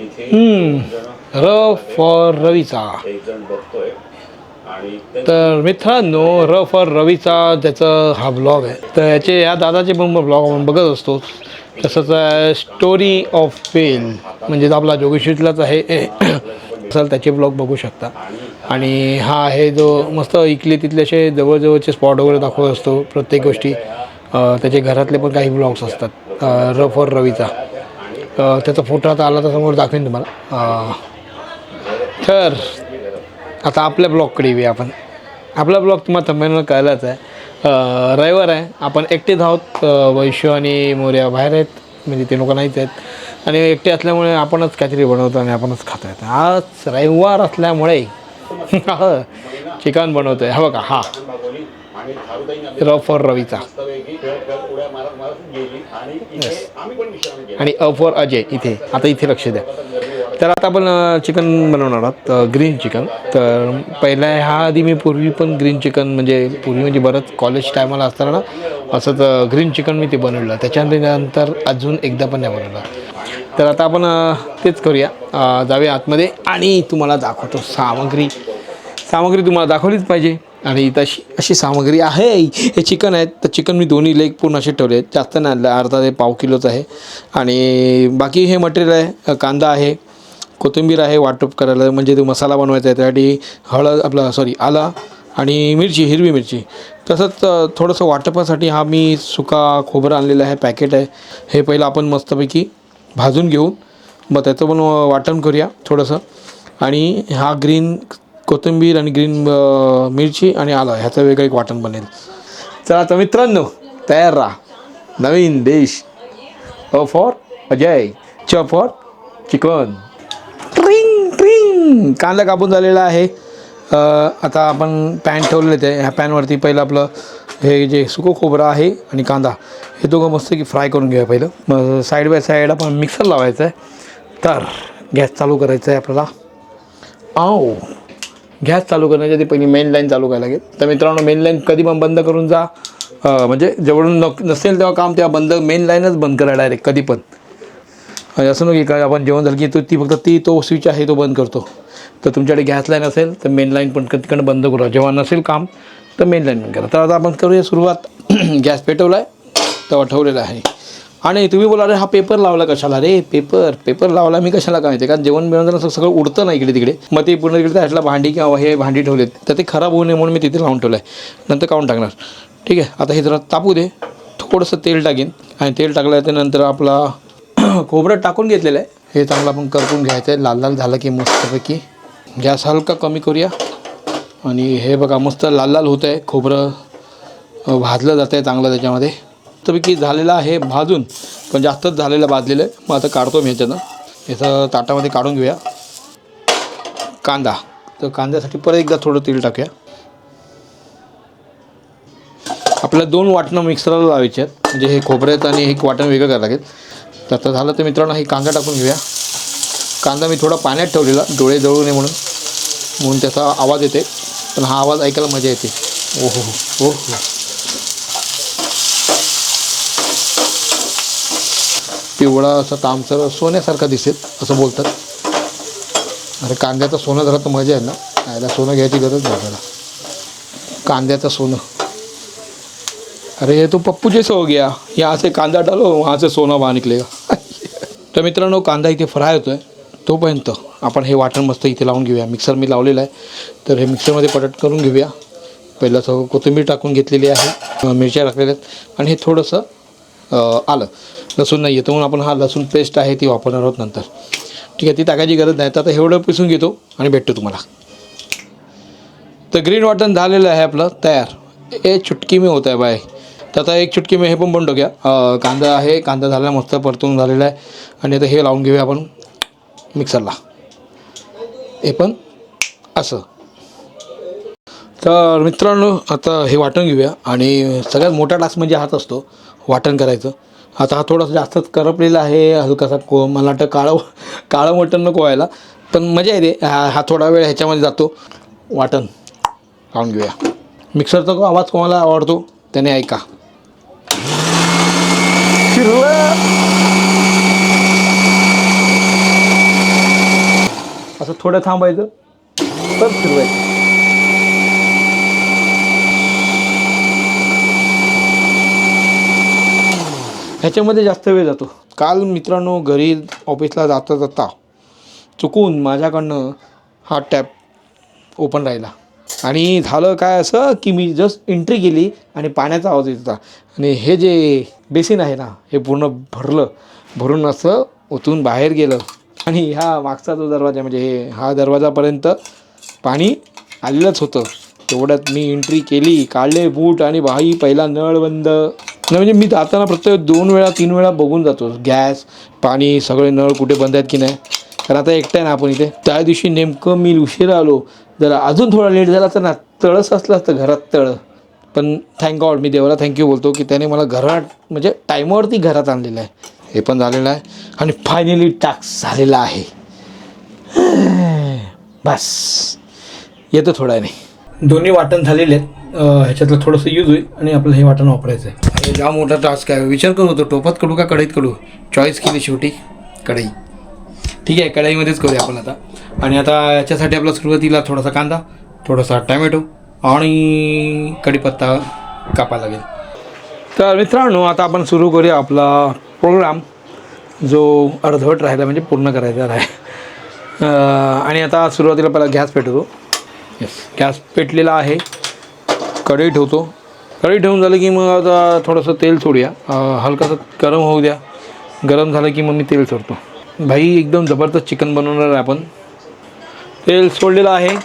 र फॉर रवीचा. तर मित्रांनो र फॉर रवीचा त्याचं हा ब्लॉग आहे. तर याचे या दादाचे पण ब्लॉग आपण बघत असतो. तसंच स्टोरी ऑफ फेल म्हणजे आपला जोगेश्वरीतलाच आहे. असेल त्याचे ब्लॉग बघू शकता. आणि हा आहे जो मस्त इकले तिथले असे जवळजवळचे स्पॉट वगैरे दाखवत असतो प्रत्येक गोष्टी. त्याचे घरातले पण काही ब्लॉग्स असतात. र फॉर रवीचा. त्याचा फोटो आता आला तर समोर दाखवेन तुम्हाला. तर आता आपल्या ब्लॉगकडे येऊया आपण. आपला ब्लॉग तुम्हाला तमिळनं कळलाच आहे. रविवार आहे. आपण एकटेच आहोत. वैश्य आणि मोर्या बाहेर आहेत. म्हणजे ते लोक नाहीच आहेत. आणि एकटे असल्यामुळे आपणच काहीतरी बनवतो आणि आपणच खातो आहेत आज रविवार असल्यामुळे चिकन बनवतो आहे हा बघा हा. मागवली आणि थारुताईने र फॉर रवीचा आणि अ फॉर अजय इथे. आता इथे लक्ष द्या. तर आता आपण चिकन बनवणार आहोत ग्रीन चिकन. तर पहिला ह्या आधी मी पूर्वी पण ग्रीन चिकन म्हणजे पूर्वी म्हणजे बरंच कॉलेज टायमाला असताना ना असंच ग्रीन चिकन मी ते बनवलं. त्याच्यानंतर अजून एकदा पण नाही बनवलं. तर आता आपण तेच करूया. जाऊया आतमध्ये आणि तुम्हाला दाखवतो सामग्री. सामग्री तुम्हाला दाखवलीच पाहिजे. आणि तशी अशी सामग्री आहे हे चिकन आहेत तर चिकन मी दोन्ही लेग पूर्ण असे ठेवले आहेत. जास्त नाही आणलं अर्धा ते पाव किलोचं आहे. आणि बाकी हे मटेरियल आहे. कांदा आहे. कोथिंबीर आहे. वाटप करायला म्हणजे तो मसाला बनवायचा आहे. त्यासाठी हळद आपला सॉरी आला आणि मिरची हिरवी मिरची. तसंच थोडंसं वाटपासाठी हा मी सुका खोबरं आणलेलं आहे. पॅकेट आहे. हे पहिलं आपण मस्तपैकी भाजून घेऊन मग त्याचं पण वाटण करूया थोडंसं. आणि हा ग्रीन कोथिंबीर आणि ग्रीन मिरची आणि आलं. ह्याचं वेगळं एक वाटण बनेल. चला तर मित्रांनो तयार राहा. नवीन देश अ फॉर अजय. च फॉर चिकन. ट्रिंग ट्रिंग कांदा कापून झालेला आहे. आता आपण पॅन ठेवलेलं ते ह्या पॅनवरती पहिलं आपलं हे जे सुकं खोबरं आहे आणि कांदा हे दोघं मस्त की फ्राय करून घेऊया पहिलं. मग साईड बाय साईड आपण मिक्सर लावायचं आहे. तर गॅस चालू करायचं आहे आपल्याला. आव गॅस चालू करण्याच्या आधी पहिली मेन लाईन चालू करायला लागेल. तर मित्रांनो मेन लाईन कधी पण बंद करून जा. म्हणजे जेवढून नक नसेल तेव्हा काम तेव्हा बंद मेन लाईनच बंद करा डायरेक्ट कधी पण. म्हणजे असं नको की काय आपण जेवण झालं की तो ती फक्त ती तो स्विच आहे तो बंद करतो. तर तुमच्याकडे गॅस लाईन असेल तर मेन लाईन पण तिकडनं बंद करा. जेव्हा नसेल काम तर मेन लाईन बंद करा. तर आता आपण करूया सुरुवात. गॅस पेटवला आहे तेव्हा ठेवलेला आहे. आणि तुम्ही बोला अरे हा पेपर लावला कशाला? रे पेपर पेपर लावला मी कशाला काय माहिती? कारण जेवण मिळवताना सगळं उडतं ना इकडे तिकडे. मग ते पूर्ण तिकडे त्यातला भांडी किंवा हे भांडी ठेवलेत. तर ते खराब होऊ नये म्हणून मी तिथे लावून ठेवलं आहे नंतर काढून टाकणार. ठीक आहे आता हे जरा तापू दे. थोडंसं तेल टाकेन. आणि तेल टाकल्याच्या नंतर आपला खोबरं टाकून घेतलेलं आहे. हे चांगलं आपण करपून घ्यायचं आहे. लाल लाल झालं की मस्तपैकी. गॅस हलका कमी करूया. आणि हे बघा मस्त लाल लाल होतं आहे खोबरं भाजलं जातं आहे चांगलं त्याच्यामध्ये. मस्तपैकी झालेला आहे भाजून. पण जास्तच झालेलं भाजलेलं आहे. मग आता काढतो मी ह्याच्यानं याचं ताटामध्ये काढून घेऊया. कांदा. तर कांद्यासाठी परत एकदा थोडं तेल टाकूया. आपल्या दोन वाटणं मिक्सरला लावायचे आहेत. म्हणजे हे खोबऱ्यात आणि एक वाटण वेगळं करायला लागेल. तर आता झालं तर मित्रांनो हे कांदा टाकून घेऊया. कांदा मी थोडा पाण्यात ठेवलेला डोळे जळू नये म्हणून. म्हणून त्याचा आवाज येते. पण हा आवाज ऐकायला मजा येते. ओहो हो हो पिवळा असा तामसर सोन्यासारखा दिसेल असं बोलतात. अरे कांद्याचं सोनं झालं तर मजा आहे ना? याला सोनं घ्यायची गरज नाही त्याला कांद्याचं सोनं. अरे हे तो पप्पू जैसा हो गया यहाँ से कांदा डालो वहाँ से सोना बाहर निकलेगा तर मित्रांनो कांदा इथे फ्राय होतो आहे तोपर्यंत आपण हे वाटण मस्त इथे लावून घेऊया. मिक्सर मी लावलेलं आहे. तर हे मिक्सरमध्ये पटट करून घेऊया. पहिलं सगळं कोथिंबीर टाकून घेतलेली आहे. मिरच्या टाकलेल्या आहेत. आणि हे थोडंसं आलं. लसूण नाही येतो म्हणून आपण हा लसूण पेस्ट आहे ती वापरणार आहोत नंतर. ठीक आहे ती टाकायची गरज नाही. तर आता एवढं पिसून घेतो आणि भेटतो तुम्हाला. तर ग्रीन वाटण झालेलं आहे आपलं तयार. ए चुटकी मी होत आहे बाय. तर आता एक चुटकी मी हे पण बनतो घ्या कांदा आहे कांदा झाला मस्त परतून झालेला आहे. आणि आता हे लावून घेऊया आपण मिक्सरला हे पण असं. तर मित्रांनो आता हे वाटून घेऊया. आणि सगळ्यात मोठा टास्क म्हणजे हाच असतो. वाटण करायचं. आता हा थोडासा जास्तच करपलेला आहे हलकासा को मला वाटतं काळं काळं मटण नको व्हायला. पण मजा येते हा हा थोडा वेळ ह्याच्यामध्ये जातो. वाटण लावून घेऊया. मिक्सरचा को आवाज कोणाला आवडतो त्याने ऐका. थोडं थांबायचं परत फिरवायचं ह्याच्यामध्ये जास्त वेळ जातो. काल मित्रांनो घरी ऑफिसला जाता जाता चुकून माझ्याकडनं हा टॅप ओपन राहिला. आणि झालं काय असं की मी जस्ट एंट्री केली आणि पाण्याचा आवाज येत होता. आणि हे जे बेसिन आहे ना हे पूर्ण भरलं. भरून असं ओतून बाहेर गेलं. आणि ह्या मागचा जो दरवाजा म्हणजे हे हा दरवाजापर्यंत पाणी आलेलंच होतं. तेवढ्यात मी एंट्री केली. काढले बूट आणि बाई पहिला नळ बंद. नाही म्हणजे मी जाताना प्रत्येक दोन वेळा तीन वेळा बघून जातो. गॅस पाणी सगळे नळ कुठे बंद आहेत की नाही. कारण आता एकटा आहे ना आपण इथे. त्या दिवशी नेमकं मी उशिरा आलो. जरा अजून थोडा लेट झाला तर ना तळस असलं असतं घरात तळ. पण थँक गॉड मी देवाला थँक्यू बोलतो की त्याने मला घरात म्हणजे टाईमावरती घरात आणलेलं आहे. हे पण झालेलं आहे. आणि फायनली टास्क झालेला आहे. बस. येतं थोडा नाही दोन्ही वाटण झालेले आहेत. ह्याच्यातलं थोडंसं यूज होईल आणि आपलं हे वाटण वापरायचं आहे हे जाम मोठा टास्क आहे. विचार करत होतो टोपात कडू का कढईत कडू? चॉईस केली शेवटी. कढई. ठीक आहे कढईमध्येच करूया आपण आता. आणि आता याच्यासाठी आपला सुरुवातीला थोडासा कांदा थोडासा टॅमॅटो आणि कढीपत्ता कापायला लागेल. तर मित्रांनो आता आपण सुरू करूया आपला प्रोग्राम जो अर्धवट राहिला म्हणजे पूर्ण करायचा आहे. आणि आता सुरुवातीला पहिला गॅस पेटवतो येस गॅस पेटलेला आहे. कढई ठेवतो. कढई ठेवून झालं की मग आता थोडंसं तेल सोडूया. हलकासं गरम होऊ द्या. गरम झालं की मग मी तेल सोडतो. भाई एकदम जबरदस्त चिकन बनवणार आहे आपण. तेल सोडलेलं आहे.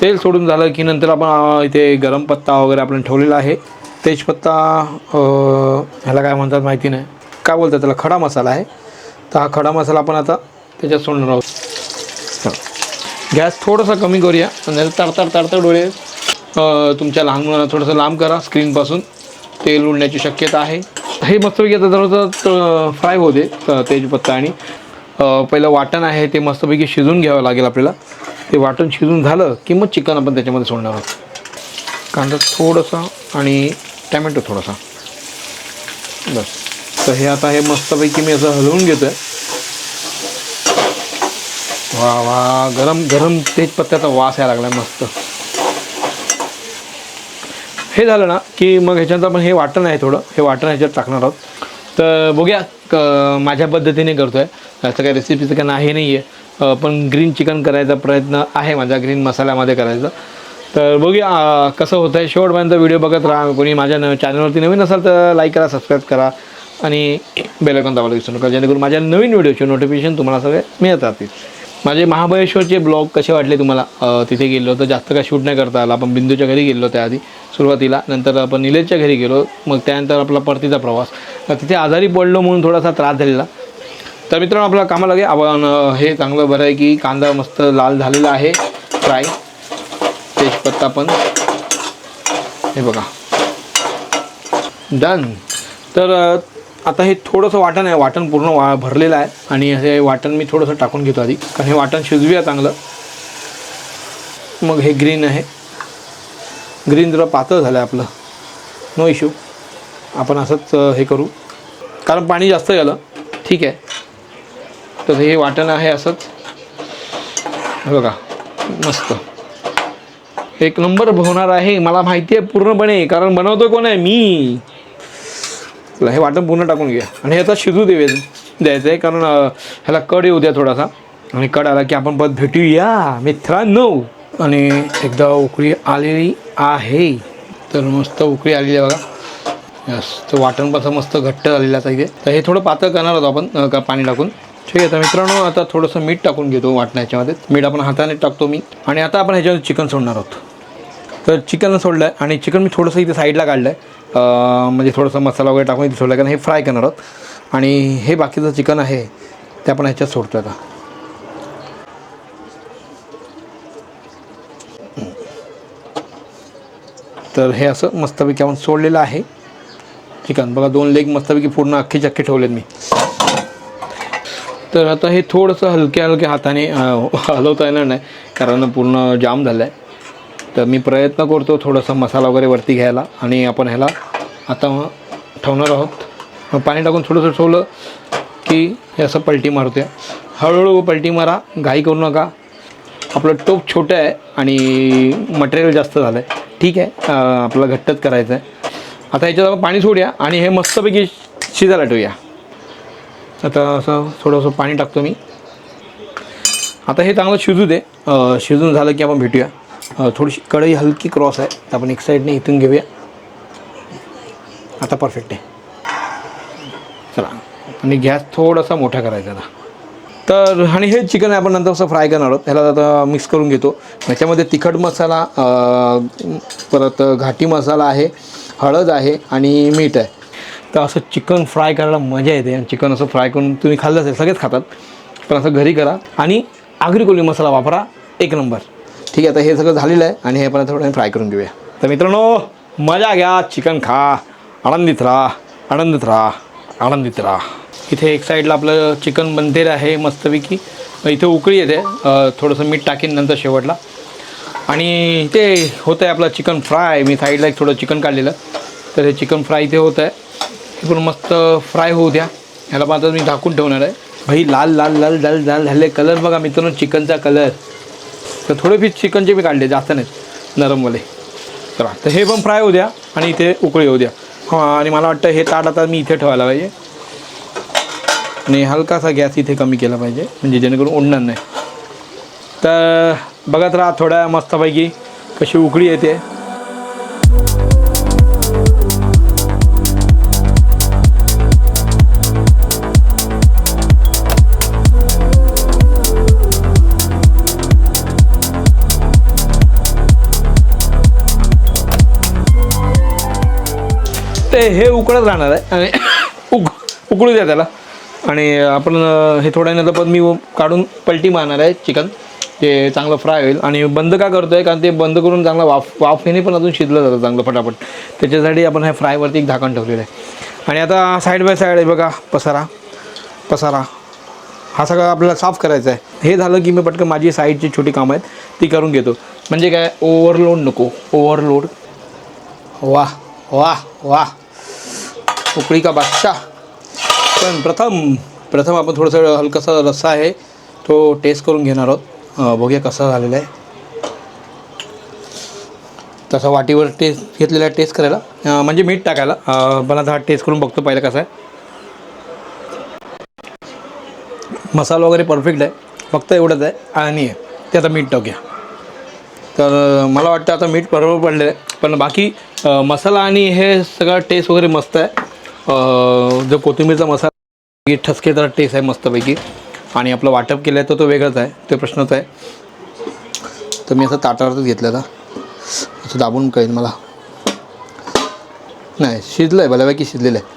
तेल सोडून झालं की नंतर आपण इथे गरम पत्ता वगैरे आपण ठेवलेला आहे. तेजपत्ता ह्याला काय म्हणतात माहिती नाही. काय बोलतात त्याला? खडा मसाला आहे. तर हा खडा मसाला आपण आता त्याच्यात सोडणार आहोत. गॅस थोडासा कमी करूया. आणि तडतड तडतड डोळे तुमच्या लहान मुलांना थोडंसं लांब करा स्क्रीनपासून तेल उडण्याची शक्यता आहे. हे मस्तपैकी आता थोडंसं फ्राय होते तेजपत्ता आणि पहिलं वाटण आहे ते मस्तपैकी शिजून घ्यावं लागेल आपल्याला. ते वाटण शिजून झालं की मग चिकन आपण त्याच्यामध्ये सोडणार आहोत. कांदा थोडंसं आणि टॅमॅटो थोडासा. बस. तर हे आता हे मस्तपैकी मी असं हलवून घेतो आहे वा वा गरम गरम तेजपत्त्याचा वास यायला लागला मस्त. हे झालं ना की मग ह्याच्यात आपण हे वाटण आहे थोडं हे वाटण ह्याच्यात टाकणार आहोत. तर बघूया क माझ्या पद्धतीने करतो आहे असं काही रेसिपीचं काही नाही नाही आहे पण ग्रीन चिकन करायचा प्रयत्न आहे माझा ग्रीन मसाल्यामध्ये करायचा. तर बघूया कसं होतं आहे शेवटपर्यंत व्हिडिओ बघत राहा. कोणी माझ्या न चॅनलवरती नवीन असाल तर लाईक करा सबस्क्राईब करा. आणि बेलकॉन दाबायला विसरू नका. जेणेकरून माझ्या नवीन व्हिडिओचे नोटिफिकेशन तुम्हाला सगळे मिळत राहतील माझे महाबळेश्वरचे ब्लॉग कसे वाटले तुम्हाला? तिथे गेलो तर जास्त काय शूट नाही करता आला. आपण बिंदूच्या घरी गेलो त्याआधी. सुरुवातीला. नंतर आपण निलेशच्या घरी गेलो. मग त्यानंतर आपला परतीचा प्रवास. तिथे आजारी पडलो म्हणून थोडासा त्रास झालेला. तर मित्रांनो आपल्याला कामाला लागे आपण हे चांगलं बरं आहे की कांदा मस्त लाल झालेला आहे. फ्राय तेजपत्ता पण. हे बघा. डन तर आता हे थोडंसं वाटण आहे. वाटण पूर्ण वा भरलेलं आहे. आणि हे वाटण मी थोडंसं टाकून घेतो आधी. कारण हे वाटण शिजवूया चांगलं. मग हे ग्रीन आहे. ग्रीन जरा पातळ झालं आहे आपलं. नो इश्यू आपण असंच हे करू. कारण पाणी जास्त गेलं ठीक आहे. तर हे वाटण आहे असंच. बघा. मस्त. एक नंबर होणार आहे. मला माहिती आहे पूर्णपणे. कारण बनवतो कोण आहे? मी. हे वाटण पूर्ण टाकून घ्या आणि हे आता शिजू देवे द्यायचं आहे कारण ह्याला कड येऊ द्या थोडासा. आणि कड आला की आपण परत भेटूया. मित्रांनो. आणि एकदा उकळी आलेली आहे. तर मस्त उकळी आलेली आहे बघा. मस्त तर वाटणपासून मस्त घट्ट झालेलं आहे आता इथे. तर हे थोडं पातळ करणार होतो आपण का पाणी टाकून. ठीक आहे तर मित्रांनो आता थोडंसं मीठ टाकून घेतो वाटण्याच्यामध्ये मीठ आपण हाताने टाकतो मी. आणि आता आपण ह्याच्यामध्ये चिकन सोडणार आहोत. तर चिकन सोडलं आहे आणि चिकन मी थोडंसं इथे साईडला काढलं आहे म्हणजे थोडंसं मसाला वगैरे टाकून इथे सोडलं आहे कारण हे फ्राय करणार आहोत. आणि हे बाकीचं चिकन आहे ते आपण ह्याच्यात सोडतो आता. तर हे असं मस्तपैकी आपण सोडलेलं आहे. चिकन बघा दोन लेग मस्तपैकी पूर्ण अख्खे चक्के ठेवलेत मी. तर आता हे थोडंसं हलक्या हलक्या हाताने हलवता येणार नाही कारण पूर्ण जाम झालं आहे तर मी प्रयत्न करतो थोडासा मसाला वगैरे वरती घ्यायला आणि आपण ह्याला आता ठेवणार आहोत. मग पाणी टाकून थोडंसं ठेवलं की हे असं पलटी मारते हळूहळू पलटी मारा घाई करू नका. आपलं टोप छोटं आहे आणि मटेरियल जास्त झालं आहे ठीक आहे. आपला घट्टच करायचं आहे. आता ह्याच्यात आपण पाणी सोडूया आणि हे मस्तपैकी शिजायला ठेवूया. आता असं थोडंसं पाणी टाकतो मी. आता हे चांगलं शिजू दे. शिजून झालं की आपण भेटूया. थोडीशी कढई हलकी क्रॉस आहे. तर आपण एक साईडने इथून घेऊया. आता परफेक्ट आहे. चला. आणि गॅस थोडासा मोठा करायचा आता. तर आणि हे चिकन आपण नंतर असं फ्राय करणार आहोत. ह्याला आता मिक्स करून घेतो. ह्याच्यामध्ये तिखट मसाला परत घाटी मसाला आहे हळद आहे आणि मीठ आहे. तर असं चिकन फ्राय करायला मजा येते. आणि चिकन असं फ्राय करून तुम्ही खाल्लं असेल सगळेच खातात. पण असं घरी करा. आणि आगरी कोली मसाला वापरा. एक नंबर. ठीक आहे आता हे सगळं झालेलं आहे. आणि हे आपण थोडं फ्राय करून घेऊया. तर मित्रांनो मजा घ्या. चिकन खा. आनंदित राहा. आनंदित राहा. आनंदित राहा इथे एक साईडला आपलं चिकन मंदिर आहे मस्तपैकी. इथे उकळी येते. थोडंसं मीठ टाकीन नंतर शेवटला. आणि ते होतं आहे आपलं चिकन फ्राय. मी साईडला एक थोडं चिकन काढलेलं. तर हे चिकन फ्राय इथे होतं आहे हे पण मस्त फ्राय होऊ द्या. ह्याला पण आता मी झाकून ठेवणार आहे. भाई लाल लाल लाल लाल लाल झाले कलर बघा मित्रांनो चिकनचा कलर. तर थोडे पीस चिकनचे मी काढले जास्त नाहीत. नरमवाले तर हे पण फ्राय होऊ द्या आणि इथे उकळी होऊ द्या. हां आणि मला वाटतं हे ताट आता मी इथे ठेवायला पाहिजे. आणि हलकासा गॅस इथे कमी केला पाहिजे म्हणजे जेणेकरून ओढणार नाही. तर बघत राहा थोड्या मस्तपैकी कशी उकळी येते. हे उकळत राहणार आहे. आणि उक उकळू द्या त्याला. आणि आपण हे थोड्या नंतर पण मी काढून पलटी मारणार आहे चिकन. ते चांगलं फ्राय होईल. आणि बंद का करतो आहे कारण ते बंद करून चांगलं वाफ वाफेने पण अजून शिजलं जातं चांगलं फटाफट. त्याच्यासाठी आपण ह्या फ्रायवरती एक झाकण ठेवलेलं आहे. आणि आता साईड बाय साईड आहे बघा पसारा. पसारा. हा सगळं आपल्याला साफ करायचा आहे. हे झालं की मी पटकन माझी साईडची छोटी कामं आहेत ती करून घेतो. म्हणजे काय? ओव्हरलोड नको. ओव्हरलोड वा वा वा उकळी का बादशाह? पण प्रथम प्रथम आपण थोडंसं हलकासा रस्सा आहे तो टेस्ट करून घेणार आहोत. बघूया कसा झालेला आहे. तसा वाटीवर टेस्ट घेतलेला आहे टेस्ट करायला म्हणजे मीठ टाकायला. मला हा टेस्ट करून बघतो पहिला कसा आहे. मसाला वगैरे परफेक्ट आहे. फक्त एवढंच आहे. आणि ते आता मीठ टाकूया. तर मला वाटतं आता मीठ बरोबर पडलेलं आहे. पण बाकी मसाला आणि हे सगळं टेस्ट वगैरे मस्त आहे. जो कोथिंबीरचा मसाला ठसकेदार टेस्ट आहे मस्तपैकी. आणि आपलं वाटप केलं आहे तर तो वेगळाच आहे तो प्रश्नच आहे. तर मी असं ताटावरच घेतलं आता असं दाबून कळेल मला. नाही शिजलं आहे बऱ्यापैकी शिजलेलं आहे.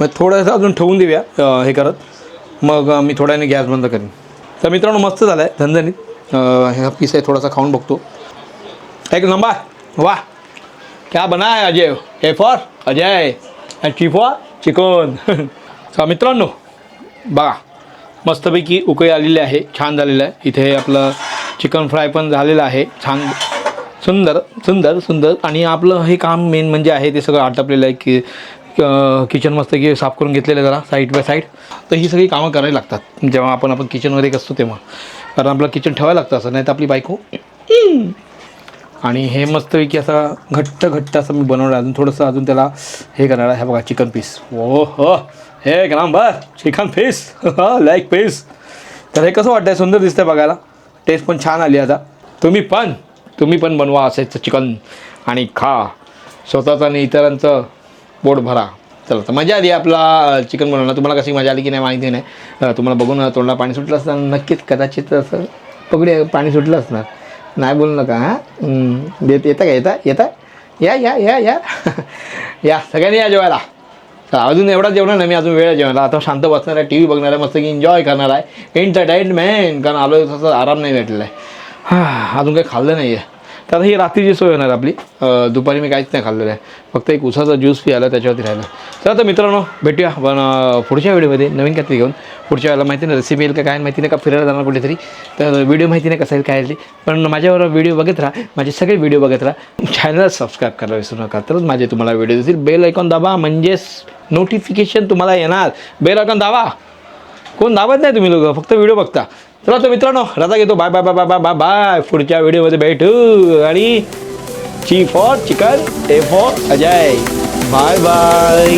मग थोडंसं अजून ठेवून देऊया हे करत. मग मी थोड्याने गॅस बंद करेन. तर मित्रांनो मस्त झालं आहे झणझणीत हा पीस आहे थोडासा खाऊन बघतो. एक नंबर वा क्या बना है अजय? हे फॉर अजय. And chicken. तर मित्रांनो बघा मस्तपैकी उकळी आलेली आहे छान झालेलं आहे. इथे आपलं चिकन फ्राय पण झालेलं आहे छान सुंदर सुंदर सुंदर. आणि आपलं हे काम मेन म्हणजे आहे ते सगळं आटपलेलं आहे की किचन मस्त की साफ करून घेतलेलं आहे जरा साईड बाय साईड तर ही सगळी कामं करावी लागतात जेव्हा आपण आपण किचनमध्ये असतो तेव्हा. कारण आपलं किचन ठेवायला लागतं असं नाही तर आपली बायको आणि हे मस्तपैकी असा घट्ट घट्ट असं मी बनवलं. अजून थोडंसं अजून त्याला हे करणार आहे. बघा चिकन पीस ओ हो हे number chicken piece like piece तर हे कसं वाटतंय? सुंदर दिसतंय बघायला. टेस्ट पण छान आली आता. तुम्ही पण तुम्ही पण बनवा असायचं चिकन आणि खा. स्वतःचं आणि इतरांचं पोट भरा. चला तर मजा आली आपला चिकन बनवणं तुम्हाला कशी मजा आली की नाही माहिती नाही. तुम्हाला बघून तोंडला पाणी सुटलं असणार. नक्कीच कदाचित असं पगडी पाणी सुटलं असणार. नाही बोलू नका हां? देत येता का? येता? येता? या या या या. या सगळ्यांनी या जेवायला. तर अजून एवढा जेवणार नाही मी अजून वेळ जेवणार. जेवायला आता शांत बसणार आहे टी व्ही बघणार आहे मस्त की एन्जॉय करणार आहे. एंटरटेनमेंट कारण आलो तसं आराम नाही भेटलेला आहे. हां अजून काही खाल्लं नाही आहे तर आता ही रात्रीची सोय होणार आपली. दुपारी मी काहीच नाही खाल्लेलं आहे. फक्त एक उसाचा ज्यूस प्यायला त्याच्यावरती राहिलं. तर आता मित्रांनो भेटूया पण पुढच्या व्हिडिओमध्ये. नवीन काहीतरी घेऊन. पुढच्या वेळेला माहिती नाही रेसिपी येईल का काय माहिती नाही का फिरायला जाणार कुठेतरी. तर व्हिडिओ माहिती नाही कसं येईल काय येईल पण माझ्यावर व्हिडिओ बघत राहा. माझे सगळे व्हिडिओ बघत राहा. चॅनल सबस्क्राईब करायला विसरू नका. तरच माझे तुम्हाला व्हिडिओ देतील बेल ऐकून दाबा म्हणजेच नोटिफिकेशन तुम्हाला येणार. बेल ऐकून दाबा. कोण दाबत नाही तुम्ही लोक फक्त व्हिडिओ बघता. चला तर मित्रांनो रजा घेतो. Bye bye bye bye bye bye bye. पुढच्या व्हिडिओमध्ये भेटू. आणि C for chicken A for Ajay. Bye bye.